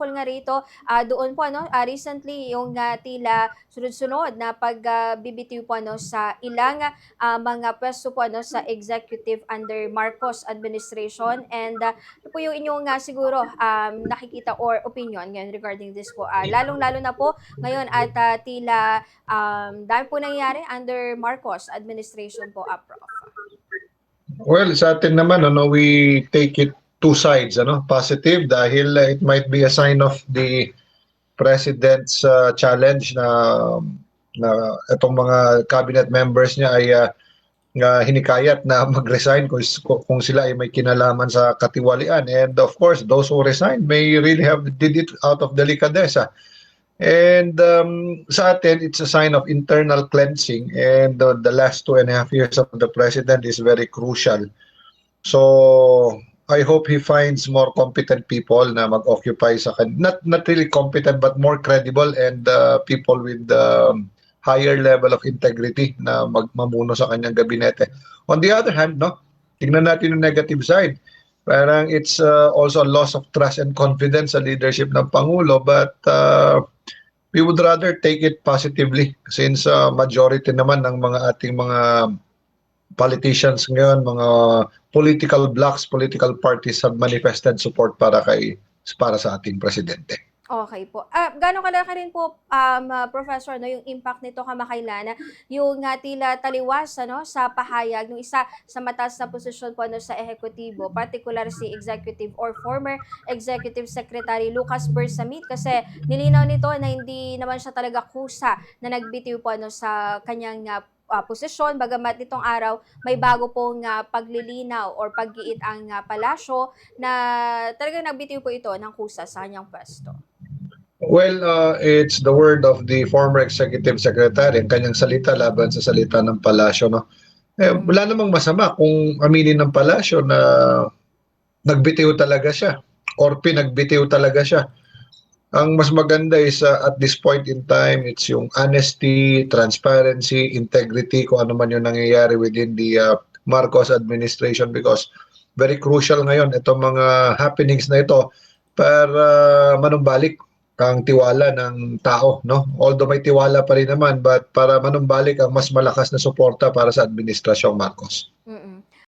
Tungkol nga rito, ah, doon po ano, ah, recently yung ah, tila sunod-sunod na pagbibitiw po ano sa ilang ah, mga pwesto po ano sa executive under Marcos administration and ano po yung inyong ah, siguro um, nakikita or opinion ngayon regarding this po. Ah, lalong-lalo na po ngayon at ah, tila um, dami po nangyayari under Marcos administration po, ah, Prof. Well, sa atin naman, ano, we take it two sides, ano, positive dahil uh, it might be a sign of the president's uh, challenge na na itong mga cabinet members niya ay uh, nga hinikayat na mag-resign kung, kung sila ay may kinalaman sa katiwalian. And of course, those who resign may really have did it out of delicadeza. And um, sa atin, it's a sign of internal cleansing. And uh, the last two and a half years of the president is very crucial. So I hope he finds more competent people na mag-occupy sa kan not not really competent but more credible and uh, people with um, higher level of integrity na magmamuno sa kanyang gabinete. On the other hand, no, tingnan natin yung negative side. Parang it's uh, also a loss of trust and confidence sa leadership ng Pangulo but uh, we would rather take it positively since uh, majority naman ng mga ating mga politicians ngayon, mga political blocks, political parties have manifested support para kay para sa ating presidente. Okay po. Ah, gaano kalaki rin po, um, ah, Professor, no, yung impact nito kamakailan, yung uh, tila taliwas ano, sa pahayag ng isa sa mataas na posisyon po ano, sa ehekutibo, particular si Executive or former Executive Secretary Lucas Bersamit kasi nilinaw nito na hindi naman siya talaga kusa na nagbitiw po ano, sa kanyang uh, uh, posisyon bagamat nitong araw may bago pong uh, paglilinaw or paggiit ang uh, palasyo na talagang nagbitiw po ito ng kusa sa kanyang pwesto. Well, uh, it's the word of the former executive secretary, ang kanyang salita laban sa salita ng palasyo. No? Eh, wala namang masama kung aminin ng palasyo na nagbitiw talaga siya or pinagbitiw talaga siya. Ang mas maganda is uh, at this point in time, it's yung honesty, transparency, integrity, kung ano man yung nangyayari within the uh, Marcos administration because very crucial ngayon itong mga happenings na ito para manumbalik ang tiwala ng tao, no? Although may tiwala pa rin naman, but para manumbalik ang mas malakas na suporta para sa Administrasyong Marcos. Mm-mm.